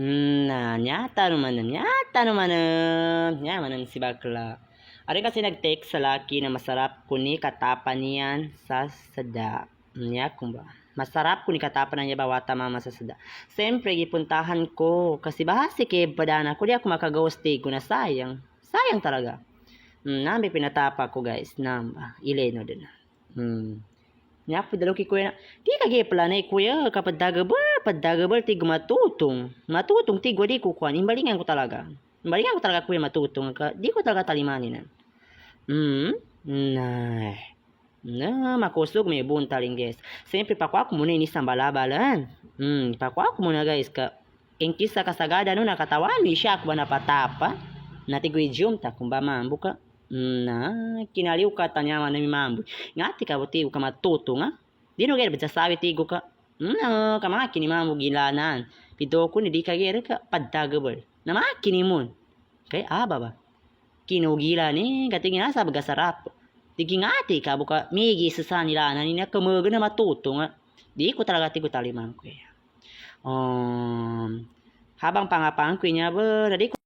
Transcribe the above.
Hmm, na, nyata naman, nyata naman, nya man si bakla. Ari kasi nag-text sa laki na masarap kuni katapa niyan sa sada. Nya kumba. Masarap kuni katapa na niya bawata mama sa sada. Siyempre, gipuntahan ko. Kasi bahasi kay padana ko. Di ako makaghosti ko na sayang. Sayang talaga. Hmm, nami pinatapa ko guys. Namba. Ileno din. Hmm. Nya po dalo ki kuya na. Di ka gipla na kuya kapag dagabal, pag dagabal ti matutong. Matutong ti di ko kuan. Imbalingan ko talaga. Imbalingan ko talaga kuya matutong. Ka, di ko talaga talimanin na. Hmm? Nay. Na, makusog may buntaling guys. Siyempre, pakwa ko muna inis ng balabalan. Hmm, pakwa ko muna guys. Ka, inkis sa kasagada no, nakatawan, may siya ako ba napatapa? Natigoy jum ta, kung ba mambo ka. Hmm, na, kinaliw ka tanyaman na may mambo. Nga, ti ka, buti ka matuto nga. Di no gaya, sasabi tigo ka. Hmm, na, kamaki ni mambo gilanan. Pito ko, hindi ka gaya ka, padagabal. Namaki ni mon. Kaya, ah, baba kinugila ni kating nga sa baga sarap. Tigi nga ati ka buka migi sa sa nila na niya kamaga na matuto nga. Di ko talaga ti ko taliman ko ya. Um, habang pangapang ko niya ba, na di ko